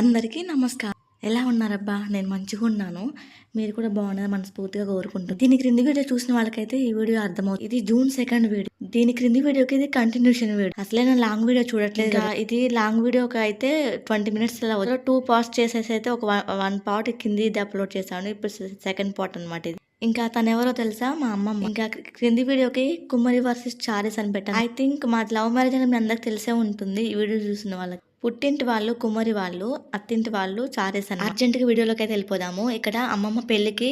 అందరికీ నమస్కారం. ఎలా ఉన్నారబ్బా? నేను మంచిగా ఉన్నాను. మీరు కూడా బాగున్నది మనస్ఫూర్తిగా కోరుకుంటాను దీని క్రింది వీడియో చూసిన వాళ్ళకైతే ఈ వీడియో అర్థమవుతుంది. ఇది జూన్ సెకండ్ వీడియో. దీని క్రింది వీడియోకి ఇది కంటిన్యూషన్ వీడియో. అసలే నేను లాంగ్ వీడియో చూడట్లేదు. ఇది లాంగ్ వీడియోకి అయితే ట్వంటీ మినిట్స్ అలా టూ పార్ట్స్ చేసేసి అయితే ఒక వన్ పార్ట్ కింది ఇది అప్లోడ్ చేశాను. ఇప్పుడు సెకండ్ పార్ట్ అనమాట ఇది. ఇంకా తను ఎవరో తెలుసా? మా అమ్మమ్మ. ఇంకా క్రింది వీడియోకి కుమ్మరి వర్సెస్ చారీస్ అని పెట్టాను. ఐ థింక్ మాది లవ్ మ్యారేజ్ అని మీ అందరికి తెలిసే ఉంటుంది. ఈ వీడియో చూసిన వాళ్ళకి. పుట్టింటి వాళ్ళు కుమ్మరి వాళ్ళు అత్తింటి వాళ్ళు చారేస్ అని అర్జెంటుగా వీడియోలోకి అయితే వెళ్ళిపోదాము. ఇక్కడ అమ్మమ్మ పెళ్ళికి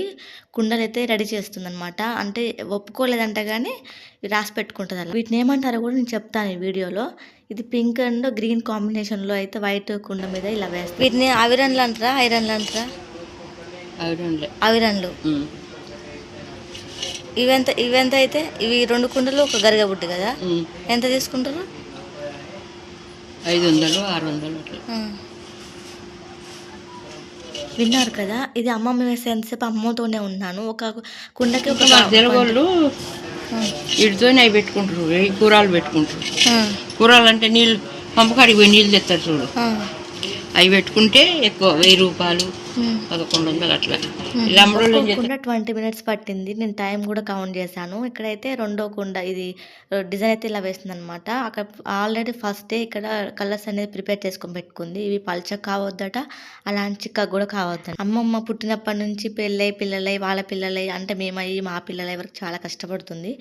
కుండలు అయితే రెడీ చేస్తుంది అనమాట అంటే ఒప్పుకోలేదంట కానీ రాసి పెట్టుకుంటుంది అలా వీటిని ఏమంటారో కూడా నేను చెప్తాను ఈ వీడియోలో. ఇది పింక్ అండ్ గ్రీన్ కాంబినేషన్లో అయితే వైట్ కుండ మీద ఇలా వేస్తారు. వీటిని అవిరన్లు అంటారా ఐరన్లు అంటారా? అవిరన్లు. ఇవెంత ఇవెంత అయితే ఇవి రెండు కుండలు ఒక గరిగ బుట్టి కదా? ఎంత తీసుకుంటారు? ఐదు వందలు ఆరు వందలు అట్లా విన్నారు కదా ఇది అమ్మమ్మ వేసే ఎంతసేపు అమ్మతోనే ఉన్నాను. ఒక కుండకి ఒక వాళ్ళు ఇటుతోనే అవి పెట్టుకుంటారు ఈ కూరలు పెట్టుకుంటారు కూరలు అంటే నీళ్ళు పంపకాడికి పోయి నీళ్ళు తెస్తారు చూడు. అవి పెట్టుకుంటే ఎక్కువ వెయ్యి రూపాయలు పదకొండు వందలు అట్లా. కుండ ట్వంటీ మినిట్స్ పట్టింది. నేను టైం కూడా కౌంట్ చేశాను. ఇక్కడైతే రెండో కుండ ఇది డిజైన్ అయితే ఇలా వేస్తుంది అనమాట అక్కడ ఆల్రెడీ ఫస్ట్ డే ఇక్కడ కలర్స్ అనేది ప్రిపేర్ చేసుకొని పెట్టుకుంది. ఇవి పల్చ కావద్దట అలాంటి చిక్క కూడా కావద్దు. అమ్మమ్మ పుట్టినప్పటి నుంచి పెళ్ళై పిల్లలై వాళ్ళ పిల్లలై అంటే మేమయ్యి మా పిల్లలై వరకు చాలా కష్టపడుతుంది.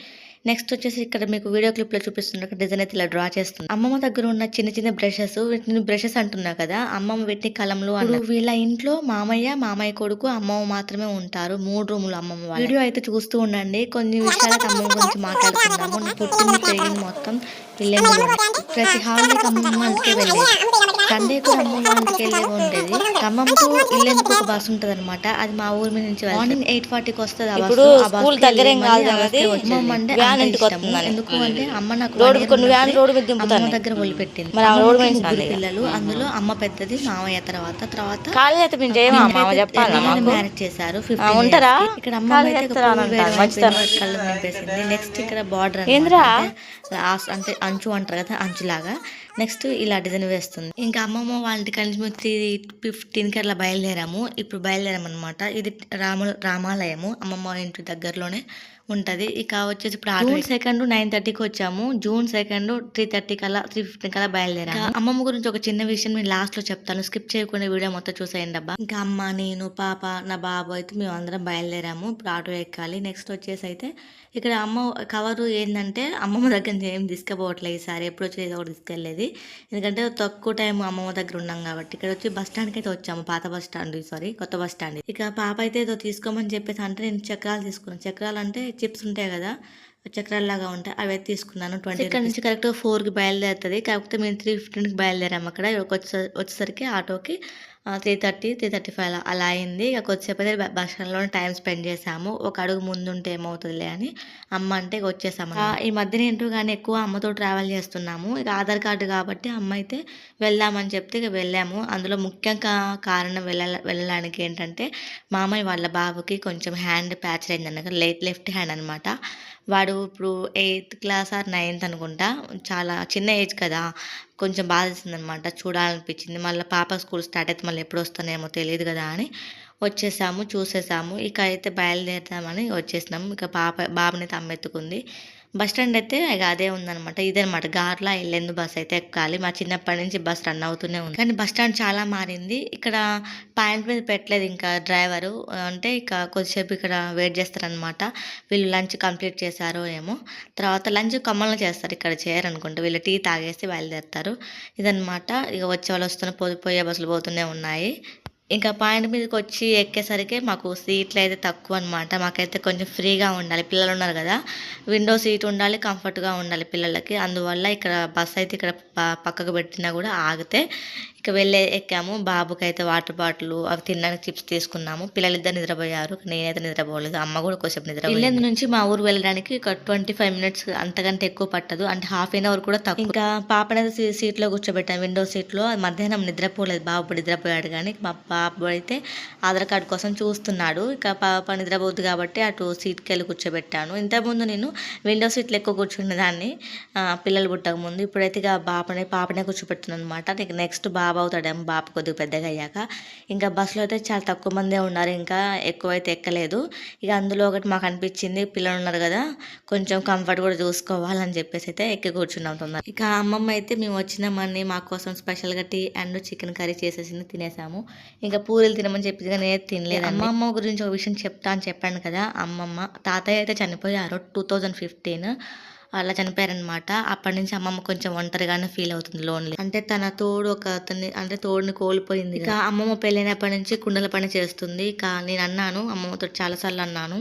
నెక్స్ట్ వచ్చేసి ఇక్కడ మీకు వీడియో క్లిప్లో చూపిస్తున్న డిజైన్ అయితే ఇలా డ్రా చేస్తుంది అమ్మమ్మ దగ్గర ఉన్న చిన్న చిన్న బ్రషెస్ వీటిని బ్రషెస్ అంటున్నా కదా అమ్మమ్మ వీటిని కలంలో వీళ్ళ ఇంట్లో మామయ్య మామయ్య కొడుకు అమ్మమ్మ మాత్రమే ఉంటారు. మూడు రూములు అమ్మమ్మ వాళ్ళు. వీడియో అయితే చూస్తూ ఉండండి. కొన్ని విషయాలకు అమ్మమ్మ గురించి మాట్లాడుకుందాము. పుట్టింది పెరిగింది మొత్తం ఇల్లెందులో ప్రతి హాలిడేకి అమ్మమ్మ ఇంటికి వెళ్ళేది. సండే కూడా అమ్మమ్మ ఇంటికి వెళ్ళే ఉండేది. ఖమ్మం టు ఇల్లెందుకు ఒక బస్ ఉంటది అనమాట అది మా ఊరి మీద నుంచి మార్నింగ్ ఎయిట్ ఫార్టీకి వస్తుంది ఆ బస్సు. దగ్గరేం వెళ్ళి కాదు. అమ్మమ్మ అంటే వ్యాన్ ఇంటికి. వస్తుందని. ఎందుకు అంటే అమ్మ నాకు రోడ్డు కొన్ని వ్యాన్ రోడ్డు మీద దింపుతాను. దగ్గర వదిలిపెట్టింది మరి ఆమె రోడ్డు మీద. పిల్లలు అందులో అమ్మ పెద్దది మామయ్య తర్వాత తర్వాత ఖాళీ అయితే మేము చేయమా మామ చెప్పాలా మ్యారేజ్ చేశారు ఉంటారా? ఇక్కడ అమ్మ. కళ్ళు నింపేసింది నెక్స్ట్ ఇక్కడ బార్డర్ ఏందిరా? అంటే అంచు అంటారు కదా అంచులాగా. నెక్స్ట్ ఇలా డిజైన్ వేస్తుంది. ఇంకా అమ్మమ్మ వాళ్ళ ఇంటి కలిసి మేము త్రీ ఫిఫ్టీన్కి అట్లా బయలుదేరాము. ఇప్పుడు బయలుదేరాము అనమాట ఇది రామ రామాలయము. అమ్మమ్మ ఇంటి దగ్గరలోనే ఉంటది. ఇక వచ్చేసి ఇప్పుడు జూన్ సెకండ్ నైన్ థర్టీకి వచ్చాము జూన్ సెకండ్ త్రీ థర్టీ కల్లా త్రీ ఫిఫ్టీన్ కల్లా బయలుదేరాము. అమ్మమ్మ గురించి ఒక చిన్న విషయం నేను లాస్ట్లో చెప్తాను. స్కిప్ చేయకుండా వీడియో మొత్తం చూసేయండి అబ్బా. ఇంకా అమ్మ నేను పాప నా బాబు అయితే మేము అందరం బయలుదేరాము. ఇప్పుడు ఆటో ఎక్కాలి. నెక్స్ట్ వచ్చేసి అయితే ఇక్కడ అమ్మ కవరు ఏంటంటే అమ్మమ్మ దగ్గర నుంచి ఏం తీసుకుపోవట్లేదు ఈసారి. ఎప్పుడు వచ్చి ఏదో ఒకటి తీసుకెళ్ళేది. ఎందుకంటే తక్కువ టైం అమ్మమ్మ దగ్గర ఉన్నాం కాబట్టి. ఇక్కడ వచ్చి బస్ స్టాండ్కి అయితే వచ్చాము. పాత బస్ స్టాండ్ సారీ కొత్త బస్ స్టాండ్ ఇక పాప అయితే ఏదో తీసుకోమని చెప్పేసి అంటే నేను చక్రాలు తీసుకున్నాను. చక్రాలు అంటే చిప్స్ ఉంటాయి కదా చక్రాలు లాగా ఉంటాయి అవి అయితే తీసుకున్నాను ట్వంటీ ఇక్కడ నుంచి కరెక్ట్ ఫోర్కి బయలుదేరుతుంది. కాకపోతే మేము త్రీ ఫిఫ్టీన్కి బయలుదేరాము అక్కడ. వచ్చే- వచ్చేసరికి ఆటోకి three thirty three thirty five అలా అయింది. ఇక కొద్దిసేపు అయితే బస్ స్టాండ్లోనే టైం స్పెండ్ చేసాము ఒక అడుగు ముందుంటే ఏమవుతుందిలే అని అమ్మ అంటే ఇక వచ్చేసాము ఈ మధ్యన ఏంటో కానీ ఎక్కువ అమ్మతో ట్రావెల్ చేస్తున్నాము. ఇక ఆధార్ కార్డు కాబట్టి అమ్మ అయితే వెళ్దామని చెప్తే ఇక వెళ్ళాము. అందులో ముఖ్యంగా కారణం వెళ్ళ వెళ్ళడానికి ఏంటంటే మామయ్య వాళ్ళ బాబుకి కొంచెం హ్యాండ్ ప్యాచ్ అయింది అనగా లెఫ్ట్ లెఫ్ట్ హ్యాండ్ అనమాట వాడు ఇప్పుడు ఎయిత్ క్లాస్ ఆర్ నైన్త్ అనుకుంటా. చాలా చిన్న ఏజ్ కదా. కొంచెం బాధేసింది అనమాట చూడాలనిపించింది. మళ్ళీ పాప స్కూల్ స్టార్ట్ అయితే మళ్ళీ ఎప్పుడు వస్తానేమో తెలియదు కదా అని వచ్చేసాము చూసేసాము. ఇక అయితే బయలుదేరుతామని వచ్చేసినాము. ఇక పాప బాబుని తమ్మెత్తుకుంది. బస్ స్టాండ్ అయితే ఇక అదే ఉందనమాట ఇదనమాట గార్లా వెళ్ళేందు బస్ అయితే ఎక్కాలి. మా చిన్నప్పటి నుంచి బస్ రన్ అవుతూనే ఉంది. కానీ బస్ స్టాండ్ చాలా మారింది. ఇక్కడ పాయింట్ మీద పెట్టలేదు ఇంకా డ్రైవరు. అంటే ఇక కొద్దిసేపు ఇక్కడ వెయిట్ చేస్తారనమాట వీళ్ళు లంచ్ కంప్లీట్ చేశారో ఏమో. తర్వాత లంచ్ కమ్మలు చేస్తారు ఇక్కడ చేయరనుకుంటా వీళ్ళు టీ తాగేసి బయలుదేరుతారు. ఇదనమాట ఇక వచ్చే వాళ్ళు వస్తున్న పోయి పోయే బస్సులు పోతూనే ఉన్నాయి. ఇంకా పాయింట్ మీదకి వచ్చి ఎక్కేసరికి మాకు సీట్లు అయితే తక్కువ అనమాట మాకైతే కొంచెం ఫ్రీగా ఉండాలి. పిల్లలు ఉన్నారు కదా. విండో సీట్ ఉండాలి కంఫర్ట్గా ఉండాలి పిల్లలకి. అందువల్ల ఇక్కడ బస్ అయితే ఇక్కడ ప- పక్కకు పెట్టినా కూడా ఆగితే ఇక వెళ్ళే ఎక్కాము. బాబుకి అయితే వాటర్ బాటిల్ అవి తినడానికి చిప్స్ తీసుకున్నాము. పిల్లలిద్దరు నిద్రపోయారు. నేనైతే నిద్రపోలేదు. అమ్మ కూడా కొంచెం నిద్ర ఇల్లందు నుంచి మా ఊరు వెళ్ళడానికి ఒక ట్వంటీ ఫైవ్ మినిట్స్ అంతకంటే ఎక్కువ పట్టదు. అంటే హాఫ్ అన్ అవర్ కూడా తక్కువ. ఇంకా పాపనైతే సీ- సీట్లో కూర్చోబెట్టాను. విండో సీట్లో. మధ్యాహ్నం నిద్రపోలేదు. బాబు నిద్రపోయాడు కానీ మా బాబు అయితే ఆధార్ కార్డు కోసం చూస్తున్నాడు. ఇక పాప నిద్రపోద్దు కాబట్టి అటు సీట్కి వెళ్ళి కూర్చోబెట్టాను. ఇంతకుముందు నేను విండో సీట్లో ఎక్కువ కూర్చునే దాన్ని ఆ, పిల్లలు పుట్టక ముందు ఇప్పుడైతే ఇక బాపనే పాపనే కూర్చోబెడుతున్నాను అనమాట నెక్స్ట్ బాబు బాబు అవుతాడేమో బాబు కొద్దిగా పెద్దగా అయ్యాక. ఇంకా బస్సులో అయితే చాలా తక్కువ మందే ఉన్నారు ఇంకా ఎక్కువైతే ఎక్కలేదు. ఇక అందులో ఒకటి మాకు అనిపించింది పిల్లలు ఉన్నారు కదా కొంచెం కంఫర్ట్ కూడా చూసుకోవాలని చెప్పేసి అయితే ఎక్కి కూర్చున్నాం తొందర ఇక అమ్మమ్మ అయితే మేము వచ్చినామని మా కోసం స్పెషల్గా టీ అండ్ చికెన్ కర్రీ చేసేసింది తినేసాము. ఇంకా పూరీలు తినమని చెప్పింది కానీ నేను తినలేదు. అమ్మమ్మ గురించి ఒక విషయం చెప్తా అని చెప్పాను కదా అమ్మమ్మ. తాతయ్య అయితే చనిపోయారు టూ థౌజండ్ ఫిఫ్టీన్. అలా చనిపోయారనమాట. అప్పటి నుంచి అమ్మమ్మ కొంచెం ఒంటరిగానే ఫీల్ అవుతుంది లోన్లీ. అంటే తన తోడు ఒక అతన్ని అంటే తోడుని కోల్పోయింది ఇక అమ్మమ్మ పెళ్ళైనప్పటి నుంచి కుండల పని చేస్తుంది. ఇక నేను అన్నాను అమ్మమ్మతో చాలాసార్లు అన్నాను.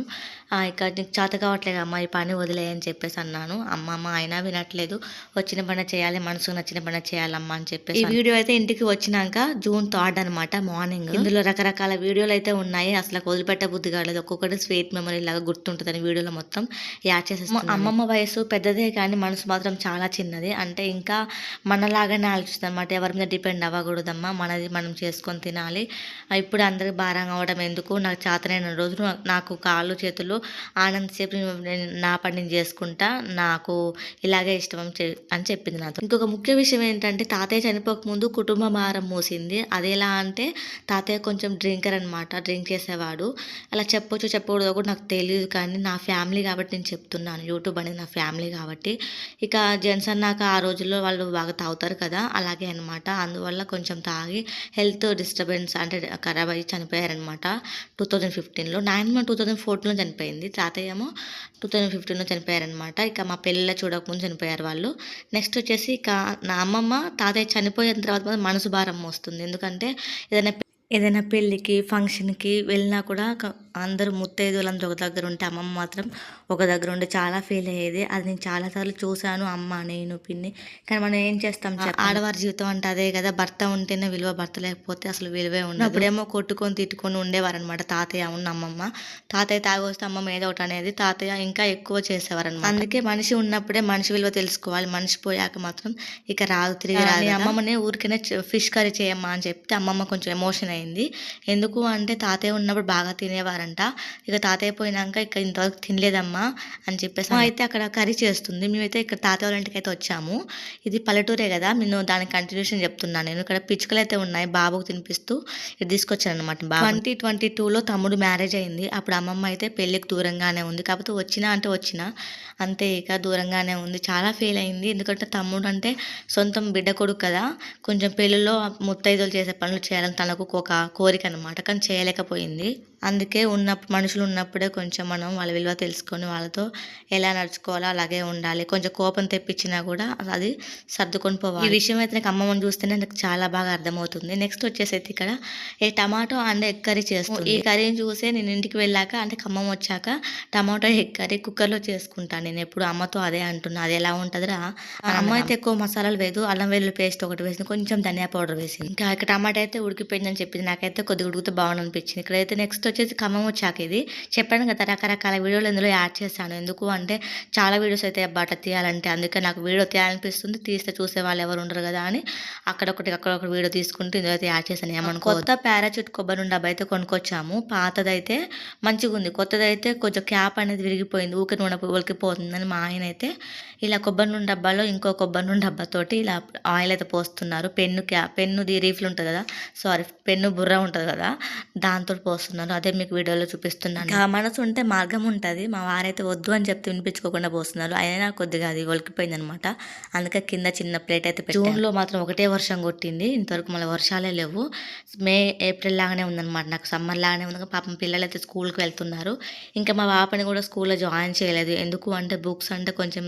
ఇక నీకు చేత కావట్లేదు అమ్మ ఈ పని వదిలే అని చెప్పేసి అన్నాను. అమ్మమ్మ అయినా వినట్లేదు. వచ్చిన పని చేయాలి మనసుకు నచ్చిన పని చేయాలమ్మా అని చెప్పేసి ఈ వీడియో అయితే ఇంటికి వచ్చినాక జూన్ థర్డ్ అనమాట మార్నింగ్. ఇందులో రకరకాల వీడియోలు అయితే ఉన్నాయి. అసలు వదిలిపెట్ట బుద్ధి కాలేదు. ఒక్కొక్కటి స్వీట్ మెమరీ లాగా గుర్తుంటుందని వీడియోలో మొత్తం యాడ్ చేసేస్తాను అమ్మమ్మ వయసు పెద్దదే కానీ మనసు మాత్రం చాలా చిన్నది. అంటే ఇంకా మనలాగానే ఆలోచిస్తుంది అనమాట ఎవరి మీద డిపెండ్ అవ్వకూడదమ్మా. మనది మనం చేసుకొని తినాలి. ఇప్పుడు అందరికి భారంగా అవ్వడం ఎందుకు? నాకు చేతనైన రోజులు నాకు- నాకు కాళ్ళు చేతులు ఆనందసేపు నేను నా పని నేను చేసుకుంటా నాకు ఇలాగే ఇష్టం అని అని చెప్పింది నాతో. ఇంకొక ముఖ్య విషయం ఏంటంటే తాతయ్య చనిపోక ముందు కుటుంబ భారం మూసింది. అది ఎలా అంటే తాతయ్య కొంచెం డ్రింకర్ అనమాట డ్రింక్ చేసేవాడు. అలా చెప్పొచ్చు చెప్పకూడదు కూడా నాకు తెలియదు కానీ నా ఫ్యామిలీ కాబట్టి నేను చెప్తున్నాను. యూట్యూబ్ అనేది నా ఫ్యామిలీ కాబట్టి. ఇక జెంట్స్ అన్నాక ఆ రోజుల్లో వాళ్ళు బాగా తాగుతారు కదా అలాగే అనమాట అందువల్ల కొంచెం తాగి హెల్త్ డిస్టర్బెన్స్ అంటే ఖరాబ్ అయ్యి చనిపోయారనమాట టూ థౌజండ్ ఫిఫ్టీన్లో నాయనమ్మ టూ థౌజండ్ ఫోర్టీన్లో చనిపోయింది. తాతయ్య ఏమో టూ థౌజండ్ ఫిఫ్టీన్లో చనిపోయారనమాట ఇక మా పెళ్ళిలో చూడకముందు చనిపోయారు వాళ్ళు. నెక్స్ట్ వచ్చేసి ఇక నా అమ్మమ్మ తాతయ్య చనిపోయిన తర్వాత మనసు భారం వస్తుంది ఎందుకంటే ఏదైనా ఏదైనా పెళ్ళికి ఫంక్షన్కి వెళ్ళినా కూడా అందరూ ముత్తైదువులందరూ ఒక దగ్గర ఉంటే అమ్మమ్మ మాత్రం ఒక దగ్గర ఉండి చాలా ఫీల్ అయ్యేది. అది నేను చాలాసార్లు చూశాను. అమ్మ నేను పిన్ని. కానీ మనం ఏం చేస్తాం? ఆడవారి జీవితం అంటే అదే కదా. భర్త ఉంటేనే విలువ భర్త లేకపోతే అసలు విలువే ఉండదు. అప్పుడేమో కొట్టుకొని తిట్టుకొని ఉండేవారు అనమాట తాతయ్య ఉన్న అమ్మమ్మ. తాతయ్య తాగొస్తే అమ్మమ్మ ఏదో ఒకటి అనేది తాతయ్య ఇంకా ఎక్కువ చేసేవారు అనమాట అందుకే మనిషి ఉన్నప్పుడే మనిషి విలువ తెలుసుకోవాలి. మనిషి పోయాక మాత్రం ఇక రాదు తిరిగి రాదు అమ్మమ్మని ఊరికనే ఫిష్ కర్రీ చేయమ్మా అని చెప్తే అమ్మమ్మ కొంచెం ఎమోషన్ అయింది. ఎందుకు అంటే తాతయ్య ఉన్నప్పుడు బాగా తినేవారంట ఇక తాతయ్య పోయినాక ఇక ఇంతవరకు తినలేదమ్మా అని చెప్పేసి అయితే అక్కడ కర్రీ చేస్తుంది. మేమైతే ఇక్కడ తాతయ్య వాళ్ళ ఇంటికి అయితే వచ్చాము. ఇది పల్లెటూరే కదా. నేను దాని కంటిన్యూషన్ చెప్తున్నాను. నేను ఇక్కడ పిచ్చుకలు అయితే ఉన్నాయి. బాబుకు తినిపిస్తూ ఇది తీసుకొచ్చాను అనమాట ట్వంటీ ట్వంటీ టూలో తమ్ముడు మ్యారేజ్ అయింది. అప్పుడు అమ్మమ్మ అయితే పెళ్ళికి దూరంగానే ఉంది. కాకపోతే వచ్చినా అంటే వచ్చినా. అంతే ఇక దూరంగానే ఉంది. చాలా ఫీల్ అయింది. ఎందుకంటే తమ్ముడు అంటే సొంతం బిడ్డ కొడుకు కదా. కొంచెం పెళ్ళిలో ముత్తైదులు చేసే పనులు చేయాలని తనకు ఒక కోరిక అనమాట కానీ చేయలేకపోయింది. అందుకే ఉన్నప్పుడు మనుషులు ఉన్నప్పుడే కొంచెం మనం వాళ్ళ విలువ తెలుసుకొని వాళ్ళతో ఎలా నడుచుకోవాలో అలాగే ఉండాలి. కొంచెం కోపం తెప్పించినా కూడా అది సర్దుకొని పోవాలి. ఈ విషయం అయితే నాకు అమ్మమ్మని చూస్తేనే నాకు చాలా బాగా అర్థమవుతుంది. నెక్స్ట్ వచ్చేసి అయితే ఇక్కడ a tomato and egg curry చేస్తుంది. ఈ కర్రీని చూసే నేను ఇంటికి వెళ్ళాక అంటే ఖమ్మం వచ్చాక టమాటో ఎగ్ కర్రీ కుక్కర్లో చేసుకుంటాను నేను ఎప్పుడు అమ్మతో అదే అంటున్నా. అది ఎలా ఉంటుందిరా అమ్మ అయితే ఎక్కువ మసాలాలు వేదు అల్లం వెల్లుల్లి పేస్ట్ ఒకటి వేసింది. కొంచెం ధనియా పౌడర్ వేసింది. ఇంకా ఇక్కడ టమాటా అయితే ఉడికిపోయిందని చెప్పింది. నాకైతే కొద్దిగా ఉడికితే బాగుంది అనిపించింది ఇక్కడైతే నెక్స్ట్ వచ్చేసి ఖమ్మం వచ్చాక ఇది. చెప్పాను కదా రకరకాల వీడియోలు ఇందులో యాడ్ చేశాను. ఎందుకు అంటే చాలా వీడియోస్ అయితే బట్ట తీయాలంటే అందుకే నాకు వీడియో తీయాలనిపిస్తుంది. తీస్తే చూసే వాళ్ళు ఎవరు ఉండరు కదా అని అక్కడొకటి అక్కడొకటి వీడియో తీసుకుంటూ ఇందులో అయితే యాడ్ చేశాను. ఏమనుకో కొత్త పారాచూట్ కొబ్బరి నుండి డబ్బా అయితే కొనుక్కొచ్చాము. పాతదైతే మంచిగా ఉంది. కొత్తదైతే కొంచెం క్యాప్ అనేది విరిగిపోయింది. ఊకే నూనె ఉలికిపోతుందని మా ఆయన అయితే ఇలా కొబ్బరి నూనె డబ్బాలో ఇంకో కొబ్బరి నూనె డబ్బాతోటి ఇలా ఆయిల్ అయితే పోస్తున్నారు. పెన్ను క్యా పెన్నుది రీఫిల్ ఉంటుంది కదా. సారీ పెన్ను బుర్ర ఉంటుంది కదా. దాంతో పోస్తున్నారు. అదే మీకు వీడియోలో చూపిస్తున్నాను. మనసు ఉంటే మార్గం ఉంటుంది. మా వారైతే వద్దు అని చెప్తే వినిపించుకోకుండా పోస్తున్నారు. అయినా కొద్దిగా అది ఒలికిపోయింది అనమాట అందుకే కింద చిన్న ప్లేట్ అయితే జూన్లో మాత్రం ఒకటే వర్షం కొట్టింది. ఇంతవరకు మళ్ళీ వర్షాలే లేవు. మే ఏప్రిల్ లాగానే ఉందన్నమాట నాకు సమ్మర్ లాగానే ఉంది. పాపం పిల్లలు అయితే స్కూల్కి వెళ్తున్నారు. ఇంకా మా పాపని కూడా స్కూల్లో జాయిన్ చేయలేదు. ఎందుకు అంటే బుక్స్ అంటే కొంచెం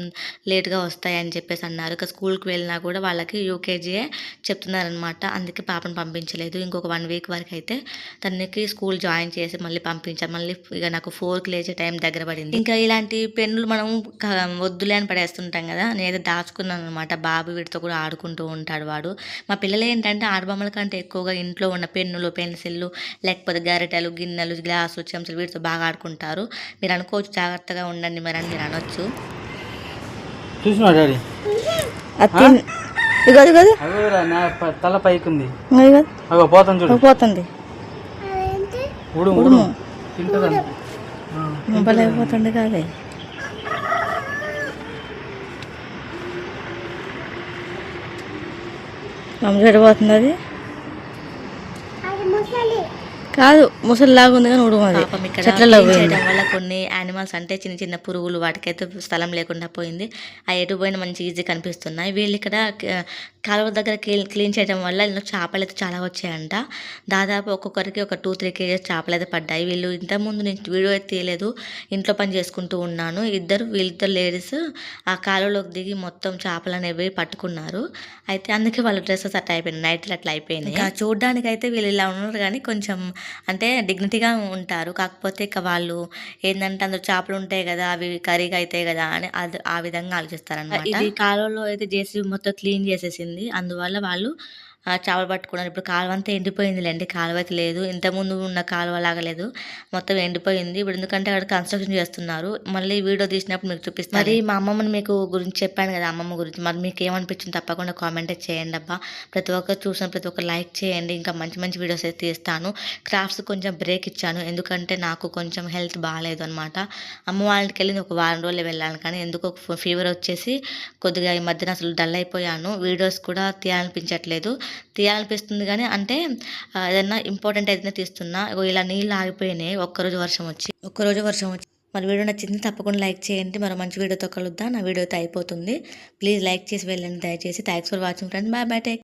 లేట్గా వస్తాయి అని చెప్పేసి అన్నారు. ఇక స్కూల్కి వెళ్ళినా కూడా వాళ్ళకి యూకేజీయే చెప్తున్నారనమాట. అందుకే పాపను పంపించలేదు. ఇంకొక వన్ వీక్ వరకు అయితే తనకి స్కూల్ జాయిన్ చేసి మళ్ళీ పంపించాను మళ్ళీ ఇక నాకు ఫోర్కి లేచే టైం దగ్గర పడింది. ఇంకా ఇలాంటి పెన్నులు మనం వద్దులే అని పడేస్తుంటాం కదా నేను దాచుకున్నాను అనమాట బాబు వీటితో కూడా ఆడుకుంటూ ఉంటాడు వాడు. మా పిల్లలు ఏంటంటే ఆడబొమ్మల కంటే ఎక్కువగా ఇంట్లో ఉన్న పెన్నులు పెన్సిళ్ళు లేకపోతే గరిటెలు గిన్నెలు గ్లాసులు చెంచాలు వీటితో బాగా ఆడుకుంటారు. మీరు అనుకోవచ్చు జాగ్రత్తగా ఉండండి మరి అని మీరు అనొచ్చు. తల పైకి ఉంది పోతుంది. ఉడు. ఉడు తింటదండి. మొబైల్ కాదే మమ్మీ చెడిపోతుంది అది కాదు ముసలిలాగా ఉంది కానీ చెట్లలో వల్ల కొన్ని యానిమల్స్ అంటే చిన్న చిన్న పురుగులు వాటికైతే స్థలం లేకుండా పోయింది. ఆ ఎటు పోయిన మంచి ఈజీ కనిపిస్తున్నాయి. వీళ్ళు ఇక్కడ కాలువ దగ్గర క్లీన్ చేయడం వల్ల ఇందులో చేపలు అయితే చాలా వచ్చాయంట. దాదాపు ఒక్కొక్కరికి ఒక టూ త్రీ కేజెస్ చేపలు అయితే పడ్డాయి. వీళ్ళు ఇంతకుముందు నేను వీడియో అయితే తీయలేదు. ఇంట్లో పని చేసుకుంటూ ఉన్నాను. ఇద్దరు వీళ్ళిద్దరు లేడీస్ ఆ కాలువలోకి దిగి మొత్తం చేపలు అనేవి పట్టుకున్నారు. అయితే అందుకే వాళ్ళ డ్రెస్సెస్ అట్లా అయిపోయినాయి. నైట్లు అట్లా అయిపోయినాయి. చూడడానికి అయితే వీళ్ళు ఇలా ఉన్నారు కానీ కొంచెం అంటే డిగ్నిటీగా ఉంటారు. కాకపోతే ఇక వాళ్ళు ఏంటంటే అందులో చేపలు ఉంటాయి కదా అవి కర్రీగా అవుతాయి కదా అని అది ఆ విధంగా ఆలోచిస్తారన్నమాట. ఇది కాలువలో అయితే జేసీబీ మొత్తం క్లీన్ చేసేసింది. అందువల్ల వాళ్ళు చేపలు పట్టుకున్నారు. ఇప్పుడు కాలువ అంతా ఎండిపోయింది లేండి కాలువ అయితే లేదు. ఇంతకుముందు ఉన్న కాలువ లాగలేదు మొత్తం ఎండిపోయింది. ఇప్పుడు ఎందుకంటే అక్కడ కన్స్ట్రక్షన్ చేస్తున్నారు. మళ్ళీ వీడియో తీసినప్పుడు మీకు చూపిస్తాను. మరి మా అమ్మమ్మని మీకు గురించి చెప్పాను కదా అమ్మమ్మ గురించి. మరి మీకు ఏమనిపించింది? తప్పకుండా కామెంట్ చేయండి అబ్బా. ప్రతి ఒక్కరు చూసిన ప్రతి ఒక్కరు లైక్ చేయండి. ఇంకా మంచి మంచి వీడియోస్ అయితే తీస్తాను. క్రాఫ్ట్స్ కొంచెం బ్రేక్ ఇచ్చాను. ఎందుకంటే నాకు కొంచెం హెల్త్ బాగాలేదు అనమాట అమ్మ వాళ్ళకి వెళ్ళి ఒక వారం రోజులు వెళ్ళాను. కానీ ఎందుకో ఫీవర్ వచ్చేసి కొద్దిగా ఈ మధ్యన అసలు డల్ అయిపోయాను. వీడియోస్ కూడా తీయాలనిపించట్లేదు. తీయాలనిపిస్తుంది కానీ అంటే ఏదైనా ఏదన్నా ఇంపార్టెంట్ అయితే తీస్తున్నా ఇలా నీళ్ళు ఆగిపోయినాయి ఒక్కరోజు వర్షం వచ్చి. ఒక్కరోజు వర్షం వచ్చి. మరి వీడియో నచ్చింది తప్పకుండా లైక్ చేయండి. మరో మంచి వీడియోతో కలుద్దాం. నా వీడియో అయితే అయిపోతుంది. ప్లీజ్ లైక్ చేసి వెళ్ళండి. దయచేసి thanks for watching friends. Bye bye take